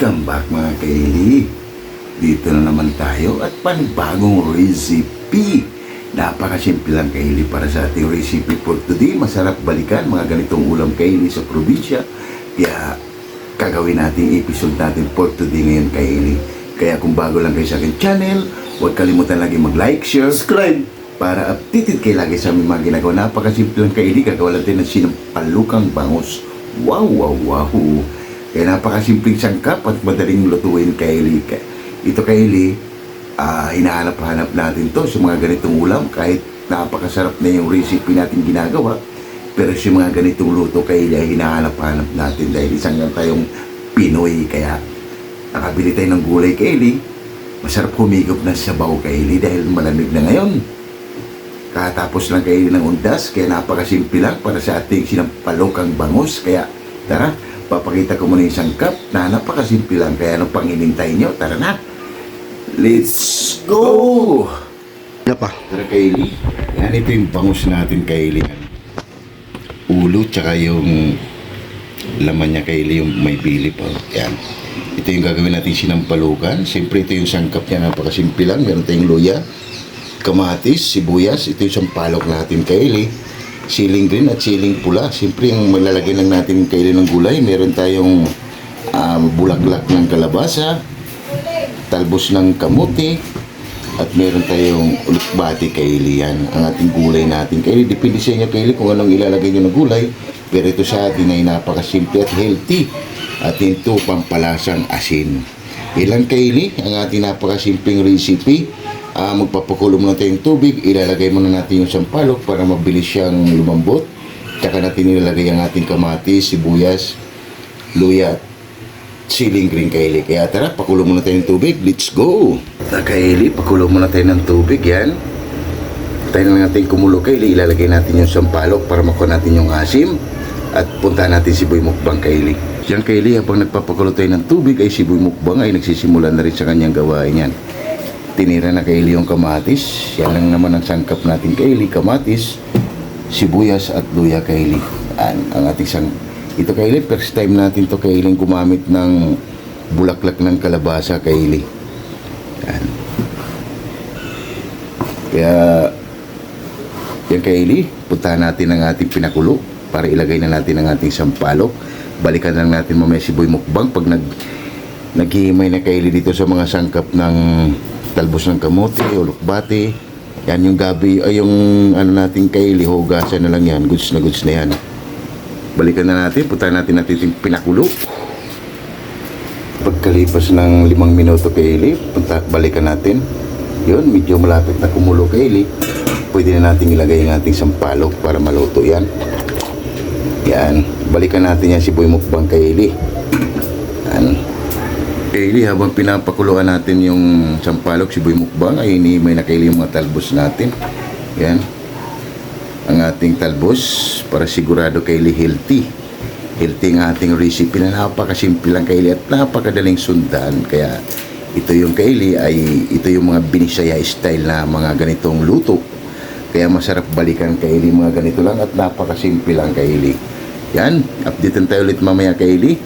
Welcome back mga kaili. Dito na naman tayo at panibagong recipe. Napakasimple lang kaili para sa ating recipe for today. Masarap balikan mga ganitong ulam kaili sa probinsya. Kaya gagawin natin episode natin for today ngayon kaili. Kaya kung bago lang kayo sa aking channel, huwag kalimutan lagi mag-like, share, Subscribe. para updated kayo lagi sa aming mga ginagawa. Napakasimple lang kaili, gagawa natin ng sinampalukang bangus. Wow, wow, wow. Kaya napakasimpleng sangkap at madaling lutuin kaili. Ito kaili, ah hinahanap-hanap natin to sa mga ganitong ulam kahit napakasarap na yung recipe natin ginagawa. Pero sa mga ganitong luto kaili ay hinahanap-hanap natin dahil isang lang tayong Pinoy. Kaya nakabili tayo ng gulay kaili. Masarap humigop na sabaw kaili dahil malamig na ngayon. Katapos lang kayo ng undas, kaya napakasimple lang para sa ating sinampalokang bangus. Kaya tara, papakita ko muna yung sangkap na napakasimple lang. Kaya anong pang hinintay nyo? Tara na! Let's go! Ano pa? Tara Kaylee, yan ito yung bangus natin Kaylee. Ulo tsaka yung laman niya Kaylee, yung may bili pa. Yan. Ito yung gagawin natin sinampalukan. Siyempre ito yung sangkap niya, napakasimple lang. Meron tayong luya, kamatis, sibuyas. Ito yung sampalok natin Kaylee. Siling green at siling pula. Siyempre yung malalagay lang natin Kaylee ng gulay. Meron tayong um, bulaklak ng kalabasa, talbos ng kamuti, at meron tayong ulikbati kaili yan. Ang ating gulay natin. Kaili, depende sa inyo kaili kung anong ilalagay nyo ng gulay. Pero ito sa atin ay napakasimple at healthy. At ito pampalasang asin. Ilang kaili ang ating napakasimpleng recipe. Ah, magpapakulo muna tayong tubig. Ilalagay muna natin yung sampalok para mabilis siyang lumambot. Tsaka natin ilalagay ang ating kamatis, sibuyas, luya at siling green kaili. Kaya tara, pakulo muna tayo ng tubig. Let's go! Na kaili, pakulo muna tayo ng tubig yan. Tayo na natin kumulo kaili. Ilalagay natin yung sampalok para makuha natin yung asim. At punta natin si Boy Mukbang kaili. Yan kaili, habang nagpapakulo tayo ng tubig ay si Boy Mukbang ay nagsisimula na rin sa kanyang gawain yan. Tinira na kaili yung kamatis. Yan lang naman ang sangkap natin kaili. Kamatis, sibuyas at luya kaili. Yan, ang ating sang ito kaili, first time natin to kailing gumamit ng bulaklak ng kalabasa kaili. Yan. Kaya yan kaili, puntahan natin ang ating pinakulo para ilagay na natin ang ating sampalok. Balikan lang natin mamaya si Boy Mukbang pag nag naghihimay na kaili dito sa mga sangkap ng talbos ng kamote, ulukbate. Yan yung gabi, ay yung ano natin kaili, hugasan na lang yan. Goods na goods na yan. Balikan na natin, puntahan natin natin yung pinakulo. Pagkalipas ng limang minuto kay Eli, punta, balikan natin. Yun, medyo malapit na kumulo kay Eli. Pwede na natin ilagay yung ating sampalok para maluto yan. Yan, balikan natin yan si Boy Mukbang kay Eli. Eli, habang pinapakuluan natin yung sampalok si Boy Mukbang, ay hinihimay na kay Eli yung mga talbos natin. Yan ang ating talbos para sigurado kaili healthy. Healthy ang ating recipe na napakasimple lang kaili at napakadaling sundan. Kaya ito yung kaili ay ito yung mga binisaya style na mga ganitong luto. Kaya masarap balikan kaili mga ganito lang at napakasimple lang kaili. Yan, updatean tayo ulit mamaya kaili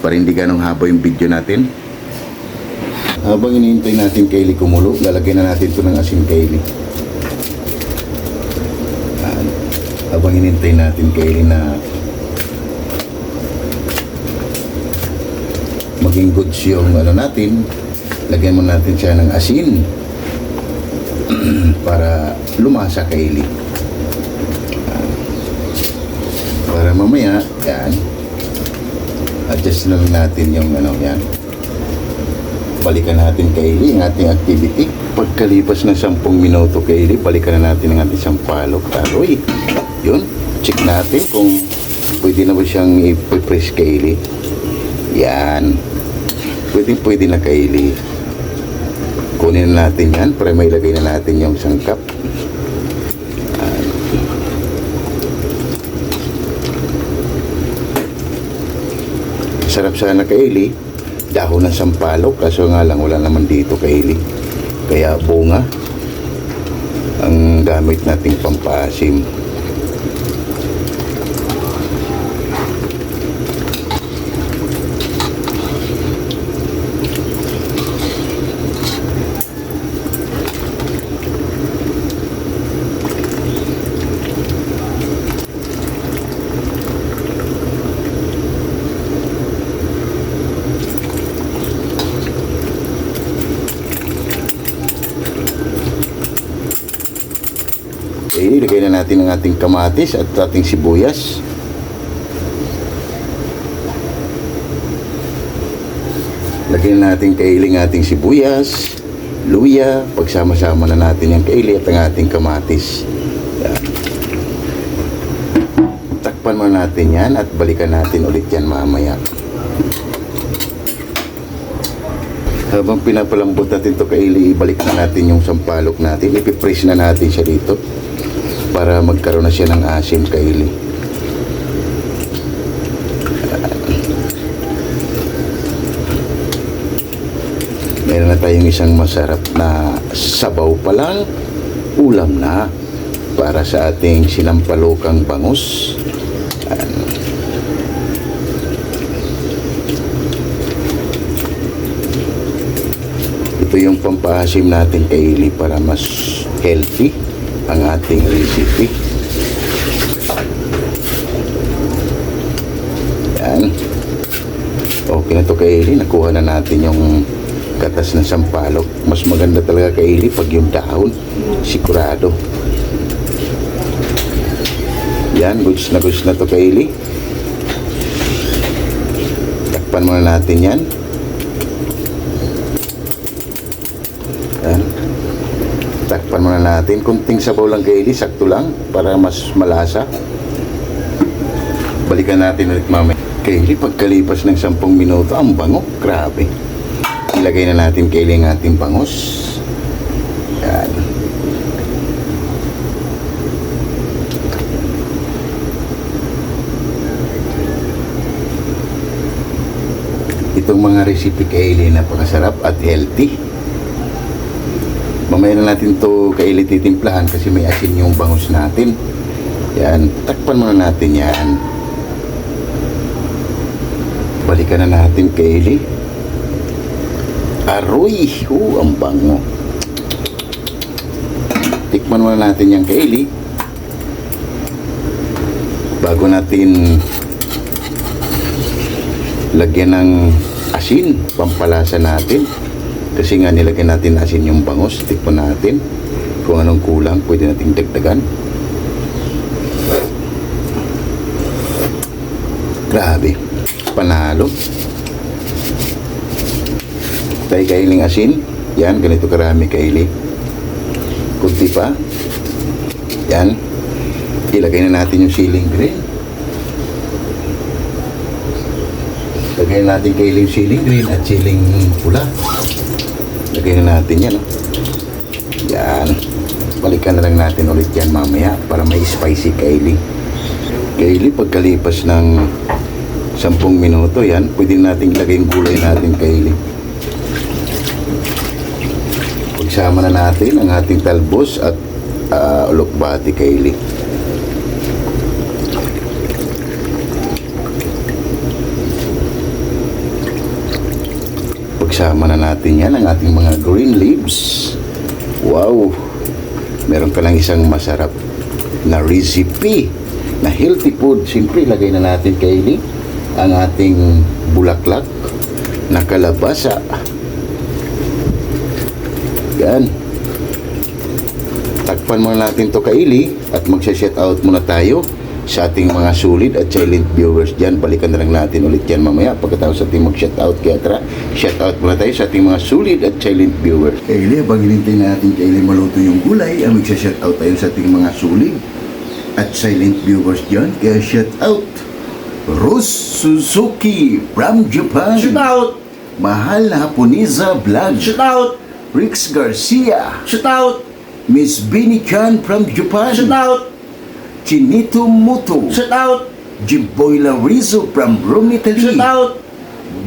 para hindi ganong haba yung video natin. Habang iniintay natin kaili kumulo, lalagyan na natin ito ng asin kaili. Habang inintay natin kay na maging goods yung ano natin lagyan mo natin siya ng asin para lumasa Yan. para mamaya yan adjust lang natin yung ano yan. Balikan natin kay Eli ang ating activity. Pagkalipas ng 10 minuto kay Eli balikan na natin ang ating sampalok taroy yun check natin kung pwede na ba siyang i-press kay Eli yan. Pwede pwede na kay Eli kunin na natin yan para may lagay na natin yung sangkap. Yan. Sarap sana kay Eli dahon ng sampalok kaso nga lang wala naman dito kay Eli kaya bunga ang gamit nating pampasim kaili, ilagay na natin ang ating kamatis at ating sibuyas. Lagyan natin kaili ang ating sibuyas, luya, pagsama-sama na natin yung kaili at ang ating kamatis. Yan. Takpan muna natin yan at balikan natin ulit yan mamaya. Habang pinapalambot natin to kaili, ibalik na natin yung sampalok natin. Ipipress na natin siya dito para magkaroon na siya ng asim kaili. Meron na tayong isang masarap na sabaw pa lang, ulam na para sa ating sinampalukang bangus. Ito yung pampasim natin kay Ili para mas healthy ating recipe. Yan. Okay na to kay Ili. Nakuha na natin yung katas ng sampalok. Mas maganda talaga kay Ili pag yung dahon. Sigurado. Yan. Goods na goods na to kay Ili. Takpan muna natin. Yan. Takpan muna natin. Kunting sabaw lang kay Eli, sakto lang para mas malasa. Balikan natin ulit mamaya. Kay Eli, pagkalipas ng 10 minuto, ang bango. Grabe. Ilagay na natin kay Eli ang ating bangos. Yan. Itong mga recipe kay Eli napakasarap at healthy. Mamaya na natin to kaili titimplahan kasi may asin yung bangus natin. Yan, takpan muna natin yan. Balikan na natin kaili. Aroy! Oh, ang bango. Tikman muna natin yung kaili. Bago natin lagyan ng asin, pampalasa natin. Kasi nga nilagyan natin asin yung bangos, tikpan natin. Kung anong kulang, pwede nating dagdagan. Grabe, panalo. Tayo kailing asin. Yan, ganito karami kaili. Kunti pa. Yan. Ilagay na natin yung ceiling green. Lagay na natin kailing ceiling green at ceiling pula. Lagay na natin yan. oh. Yan. Balikan na lang natin ulit yan mamaya para may spicy kaili. Kaili, pagkalipas ng 10 minuto yan, pwede natin ilagay yung gulay natin kaili. Pagsama na natin ang ating talbos at uh, ulokbati kaili. Pagsama na natin yan ang ating mga green leaves. Wow! Meron ka lang isang masarap na recipe na healthy food. Siyempre, ilagay na natin kay Eli ang ating bulaklak na kalabasa. Yan. Takpan muna natin to kay Eli at magsha-shout out muna tayo sa ating mga sulit at silent viewers dyan. Balikan na lang natin ulit yan mamaya pagkatapos ating mag-shout out. Kaya tara, shout out muna tayo sa ating mga sulit at silent viewers. Kay Eli, habang hinintay natin kay Eli maluto yung gulay, ang magsha-shout out tayo sa ating mga sulit at silent viewers dyan. Kaya shout out Rose Suzuki from Japan. Shoot out! Mahal na Haponiza Vlog. Shoot out! Rix Garcia. Shoot out! Miss Bini Chan from Japan. Shoot out! Chinito Muto. Shoot out! Jimboy Rizzo from Rome, Italy. Shoot out!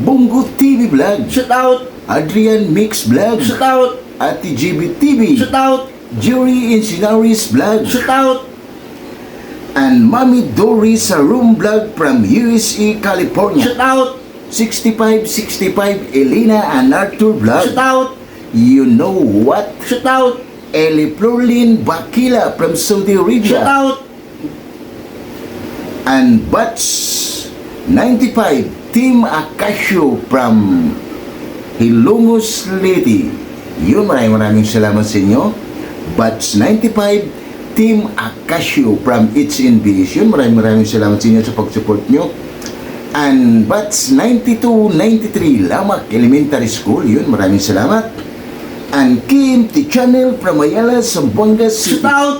Bungo TV Vlog. Shoot out! Adrian Mix Vlog. Shoot out! Ate GB TV. Shoot out! Jury Incinaris Vlog. Shoot out! And Mami Dory sa Room Vlog from USA, California. Shoot out! 6565 Elena and Arthur Vlog. Shoot out! You know what? Shoot out! Eli Florlin Bakila from Saudi Arabia. out! And Bats 95 Team Akasio from Hilongos Lady. Yun, maraming maraming salamat sa inyo. Bats 95 Team Acasio from It's Invision. Maraming maraming salamat sa inyo sa pag-support nyo. And Bats 9293 Lamak Elementary School. Yun, maraming salamat. And Kim T. Channel from Ayala, Zamboanga City. Shout out!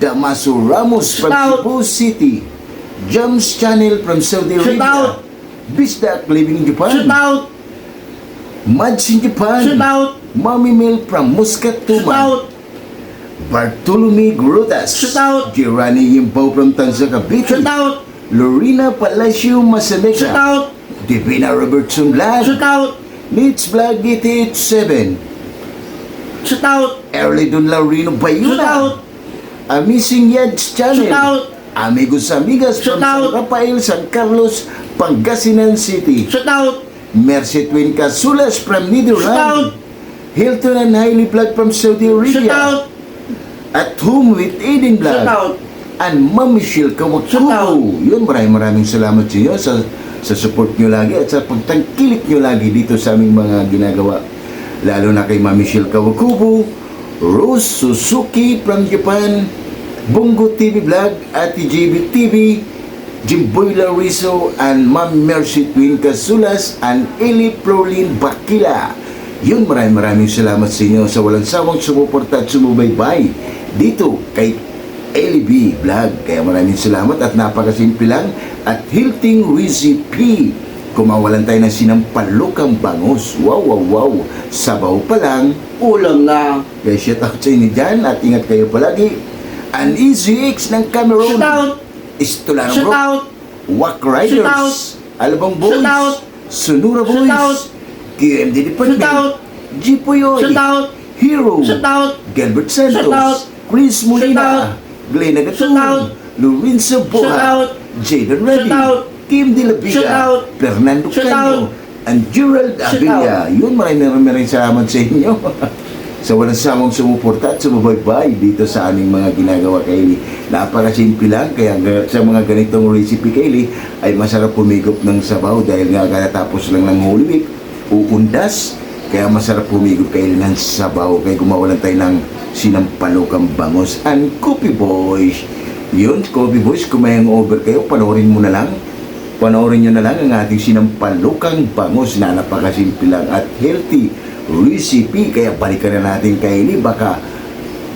Damaso Ramos from. Cebu City. Jams Channel from Saudi Shout Arabia. out. Bisdak living in Japan. Shout out! Mads in Japan. Shout out! Mommy Mel from Muscat, Shout Tuman. out! Bartolome Grutas. Shout out. Girani Yimpo from Tanza Cavite. Shout out! Lorena Palacio Masanega. Shout out! Divina Robertson Vlog. Shout out! Nits Vlog 887. Shout out! Early Don Laurino Shout Bayuna. out! Amazing Yads Channel. Shout out! Amigos Amigas from Shout San out. Rafael, San Carlos, Pangasinan City. Shout out! Mercy Twin Casulas from Shout out! Netherlands. Hilton and Hailey Vlog from Saudi Arabia. Shout out! At home with Eden Vlog. Shout out! And Shout out. Kawakubo. Yun, maraming maraming salamat sa inyo sa, sa support nyo lagi at sa pagtangkilik nyo lagi dito sa aming mga ginagawa. Lalo na kay Ma'am Michelle Kawakubo, Rose Suzuki from Japan, Bungo TV Vlog, Ate JB TV, Jimboy Lariso, and Ma'am Mercy Twin Casulas, and Eli Prolin Bakila. Yun, maraming maraming salamat sa inyo sa walang sawang sumuporta at sumubaybay dito kay LB Vlog. Kaya maraming salamat at napakasimple lang at Hilting Recipe. Kumawalan tayo ng sinampalukang bangus. Wow, wow, wow. Sabaw pa lang. Ulam na! Kaya shout out sa inyo dyan at ingat kayo palagi. An Easy X ng Cameroon. Shout out! Istulano Shout Bro. out! Wack. Riders. Alabang Boys. Shout out. Sonora Shout Boys. out. QMD Department. Shout out. Jipoyoy. Shout out! Hero. Shout out! Gilbert Santos, Shout out. Chris Molina, out. Glenn Agatun, Shout out. Lorenzo Shout Boha, out. Jaden Reddy, Shout out. Kim De La Vega. Fernando Cano, and Gerald Avila. Yun, maraming maraming salamat sa inyo. sa walang samang sumuporta at sumubaybay dito sa aming mga ginagawa kay Napakasimple lang, kaya sa mga ganitong recipe kay ay masarap pumigop ng sabaw dahil nga katatapos lang ng Holy Week, uundas, kaya masarap pumigop kayo ng sabaw. Kaya gumawa lang tayo ng sinampalukang bangos and coffee boys. Yun, coffee boys, kung may over kayo, panoorin mo na lang. Panoorin nyo na lang ang ating sinampalukang bangos na napakasimple lang at healthy recipe. Kaya balikan na natin kay Eli, baka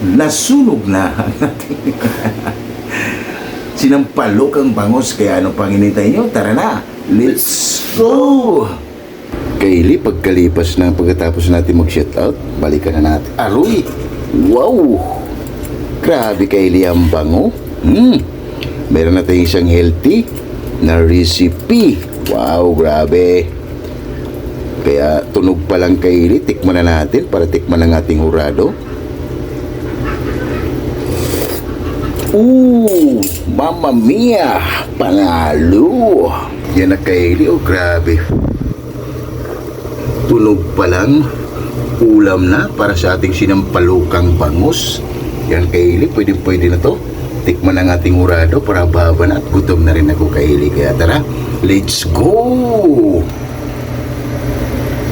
nasunog na ang ating sinampalukang bangos. Kaya ano pang inintay nyo? Tara na, let's go! Kaylee, pagkalipas na pagkatapos natin mag-shoutout, balikan na natin. Aroy! Wow! Grabe Kaylee ang bango. Hmm. Meron na isang healthy na recipe. Wow, grabe. Kaya tunog pa lang Kaylee, tikman na natin para tikman ang ating hurado. Ooh, Mamma Mia! Panalo! Yan na Kaylee, oh grabe tunog pa lang ulam na para sa ating sinampalukang bangus yan kaili pwede pwede na to tikman ang ating urado para baba na at gutom na rin ako kaili kaya tara let's go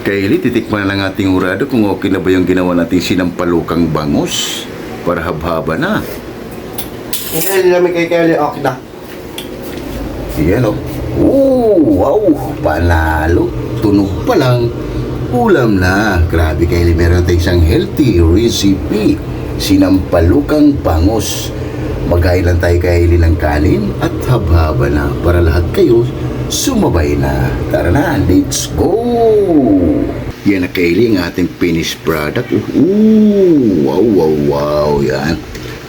kaili titikman na ng ating urado kung okay na ba yung ginawa nating sinampalukang bangus para habhaba na Hindi namin kay Kelly, okay na. Yan o. Oh, wow, panalo. Tunog pa lang. Ulam na. Grabe kayo, meron tayong isang healthy recipe. Sinampalukang bangus. Magay lang tayo kaili ng kanin at habhaba na para lahat kayo sumabay na. Tara na, let's go! Yan na kaili ang ating finished product. Ooh, wow, wow, wow. Yan.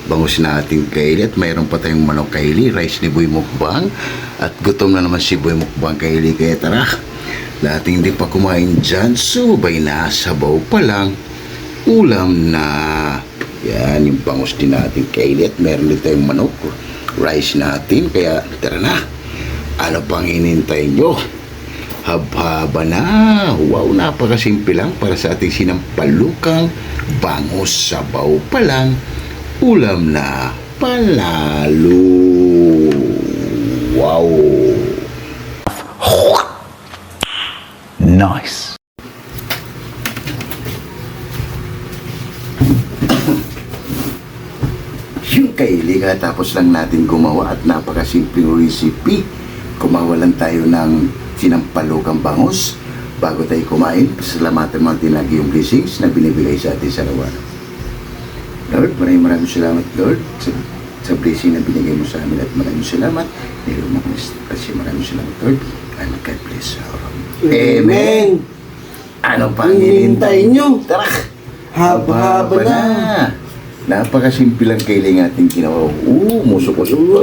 Bangus natin kaili at mayroon pa tayong manok kaili, rice ni Boy Mukbang. At gutom na naman si Boy Mukbang kaili kaya tara dating hindi pa kumain dyan. Subay na sabaw pa lang. Ulam na. Yan yung bangus din natin kaili at meron din tayong manok rice natin. Kaya tara na ano pang hinintay nyo Habhaba na. Wow, napakasimple lang para sa ating sinampalukang bangus sabaw pa lang. Ulam na palalo. Wow. Nice. Yun. Kaili, katapos lang natin gumawa at napakasimpleng recipe. Kumawa lang tayo ng sinampalukang bangus bago tayo kumain. Pasalamatan mo ang tinagi yung blessings na binibigay sa atin sa araw Lord, maraming maraming salamat, Lord, sa, sa blessing na binigay mo sa amin at maraming salamat. Meron mo kasi maraming salamat, Lord. And God bless our Amen. Ano pang Hinihintay nyo? Tara! Haba-haba na. Napakasimple lang kailing ating ginawa. Oo, musok-usok pa.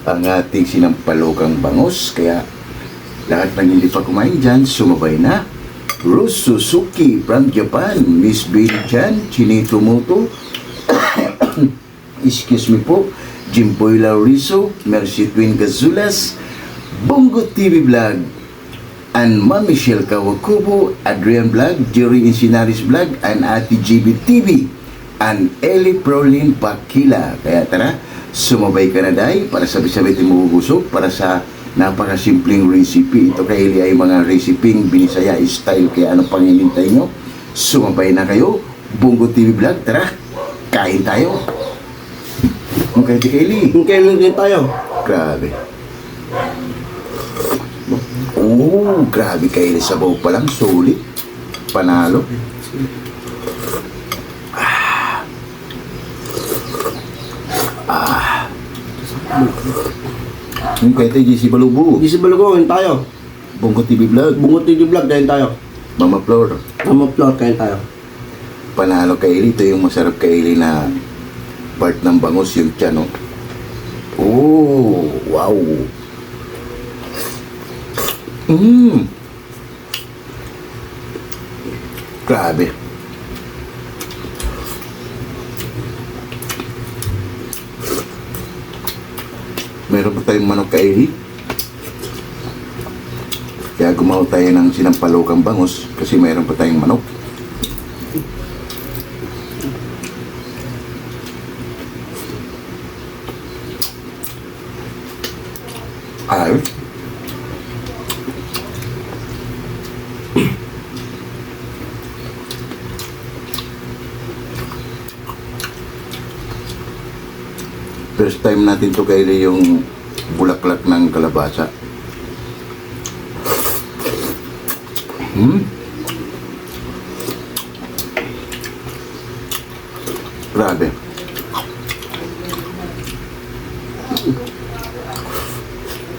Mm. Ang ating sinampalokang bangos. Kaya lahat ng hindi pa kumain dyan, sumabay na. Rose Suzuki from Japan. Miss Bill Chan, Chinito Moto. Excuse me po. Jimboy Laurizo, Mercy Twin Gazulas, Bongo TV Vlog, and Ma'am Michelle Kawakubo, Adrian Vlog, Jerry Insinaris Vlog, and Ate GB TV, and Ellie Prolin Pakila. Kaya tara, sumabay ka na day para sabi-sabi tayo mabubusog para sa napakasimpleng recipe. Ito kay Ellie ay mga resiping binisaya style. Kaya ano pang hinintay nyo? Sumabay na kayo. Bongo TV Vlog, tara, kain tayo. Okay, Ate Kaylee. Kung kailan din tayo? Grabe. Oo, grabe kayo. Sabaw pa lang, sulit. Panalo. Ah. Ah. Yung kaya tayo, JC Balubu. Hindi si Balugong, tayo. Bongo TV Vlog. Bungot TV Vlog, kain tayo. Mama Flor. Mama Flor, kain tayo. Panalo kay Eli. Ito yung masarap kay Eli na part ng bangus yung tiyan? Oh, wow. Mmm. Grabe. Meron pa tayong manok kay Eli. Kaya gumawa tayo ng sinampalokang bangus kasi meron pa tayong manok. Ay. First time natin to kaili yung bulaklak ng kalabasa. Hmm? Grabe.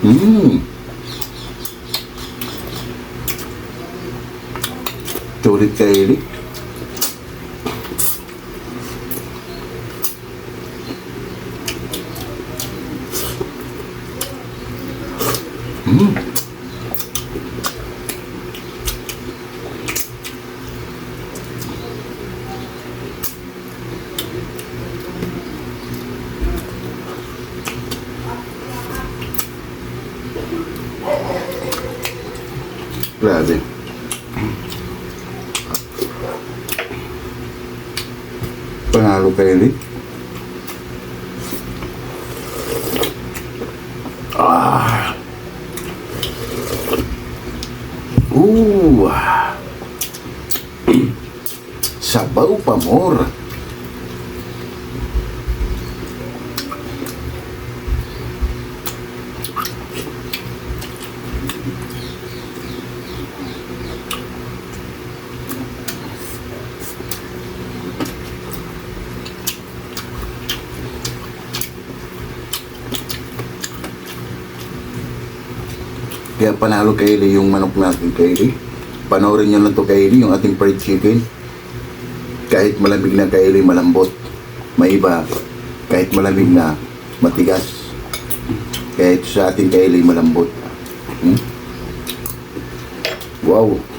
Mmm. Sulit kaili. Mmm. Grabe. Panalo kayo ulit. Ah. Ooh. Sabaw pa panalo kay Eli yung manok natin kay Eli. Panoorin nyo lang to kay Eli, yung ating fried chicken. Kahit malamig na kay Eli, malambot. May iba, kahit malamig na, matigas. Kaya ito sa ating kay Eli, malambot. Hmm? Wow!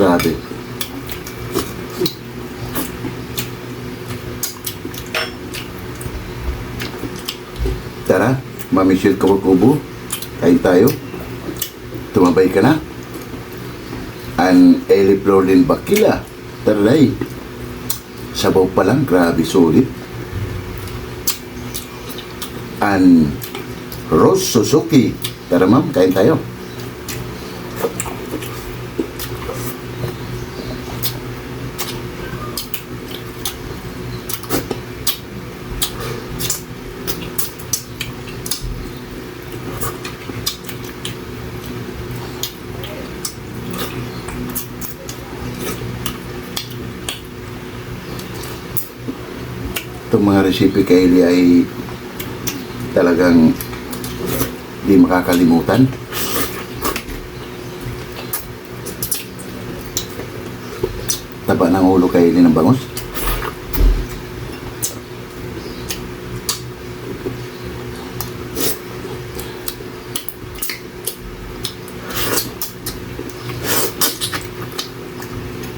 Grabe. Tara, Mami Shil Kawakubo. Kain tayo. Tumabay ka na. An Eli Florlin Bakila. Taray. Sabaw pa lang, grabe, sulit. An Rose Suzuki. Tara ma'am, kain tayo. Itong mga resipe kay Eli ay talagang di makakalimutan. Taba ng ulo kay Eli ng bangus.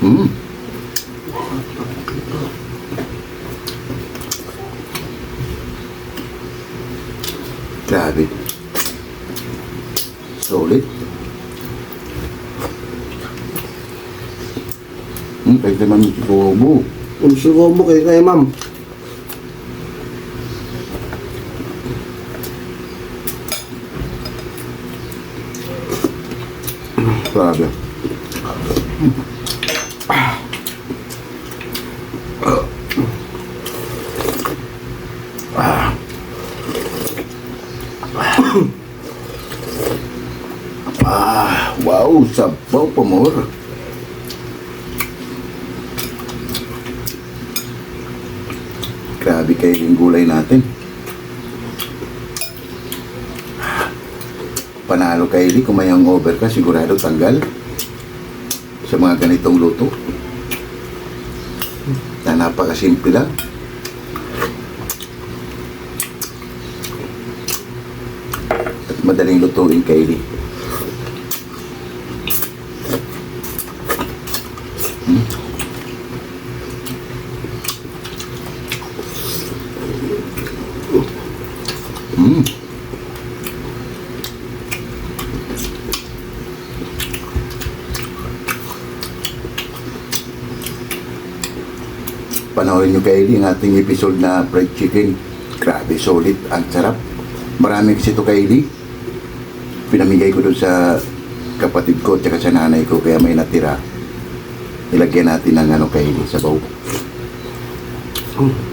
Hmm. Grabe. Solid. Hmm, kahit naman si Bobo. Ang sugo mo kay ma'am. Grabe. Ah. Wow, sabaw pa kayo yung gulay natin. Panalo kay Eli, kung may hangover ka, sigurado tanggal sa mga ganitong luto. Na napakasimple lang. At madaling lutuin kay Eli. Panoorin nyo kay Eli ang ating episode na fried chicken. Grabe, solid. Ang sarap. Marami kasi ito kay Eli. Pinamigay ko doon sa kapatid ko at sa nanay ko kaya may natira. Ilagyan natin ng ano kay Eli sa baw. Hmm.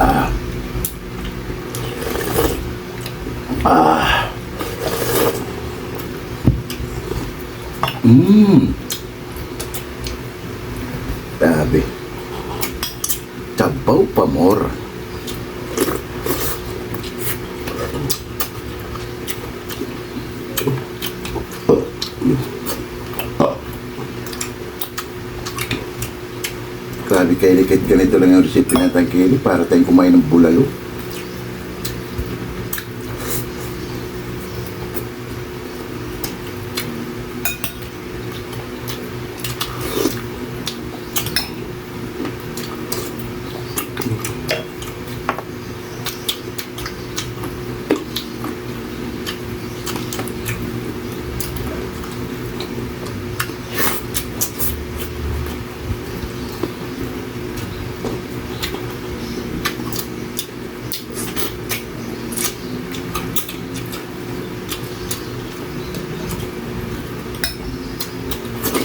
Ah. Ah. Mmm. Grabe. Tabaw pa more. Grabe kayo, kahit ganito lang natin kayo para tayong kumain ng bulalo.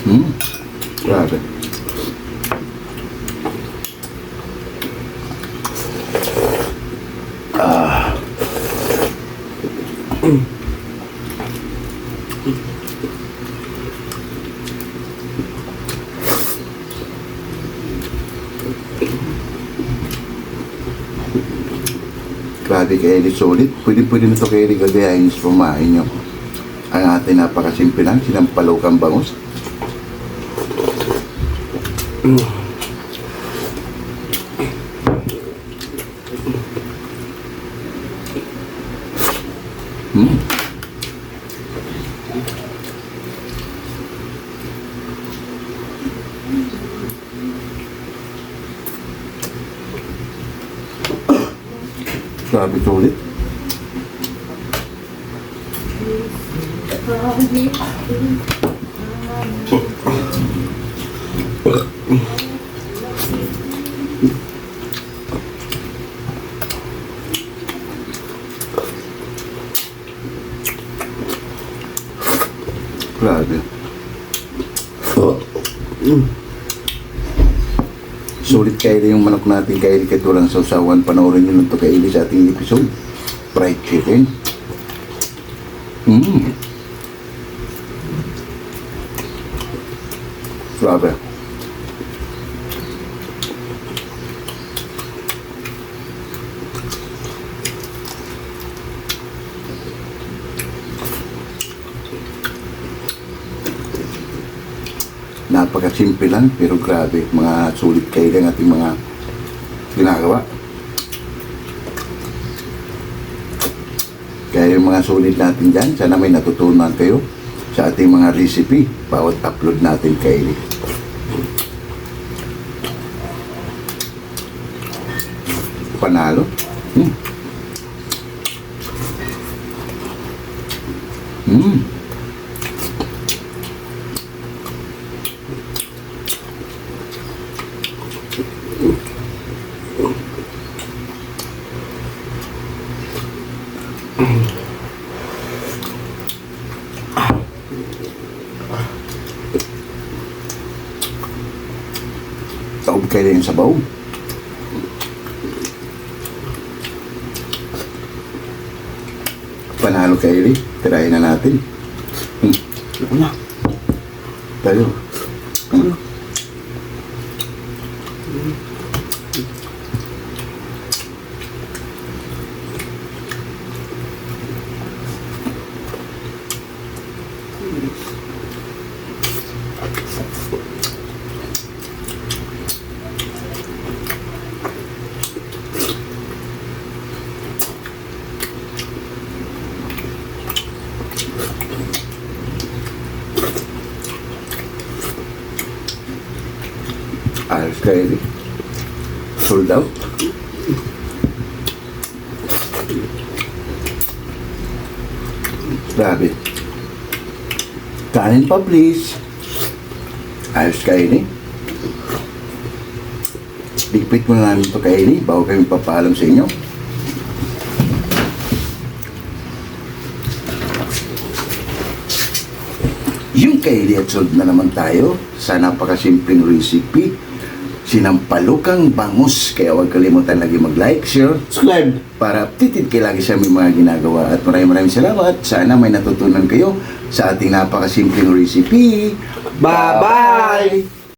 Hmm. Grabe. Ah. Kay Eli solid. Pwede-pwede na ito kay Eli gagayahin sa pamain nyo. Ang ating napakasimple lang, sinampalukang bangus. Hmm. Grabe kaili yung manok natin kaili kahit walang sausawan. Panoorin nyo lang ito kaili sa ating episode. Fried chicken. Mmm. Grabe. Napakasimple lang pero grabe mga sulit kayo lang ating mga ginagawa. Kaya yung mga sulit natin dyan, sana may natutunan kayo sa ating mga recipe bawat upload natin kay Panalo. Hmm. Hmm. Taob kayo yung sabaw. Panalo kayo rin. Tirahin na natin. Hmm. Ako na. Tayo. Hmm. Rin. Sold out. Grabe. Kanin pa please. Ayos kayo rin. Bigpit mo na namin ito kayo rin bago kami papaalam sa inyo. Yung kay at sold na naman tayo sa napakasimpleng recipe. Sinampalukang bangus. Kaya huwag kalimutan lagi mag-like, share, Subscribe. para updated kayo lagi sa aming mga ginagawa. At maraming maraming salamat. Sana may natutunan kayo sa ating napakasimpleng recipe. Bye-bye!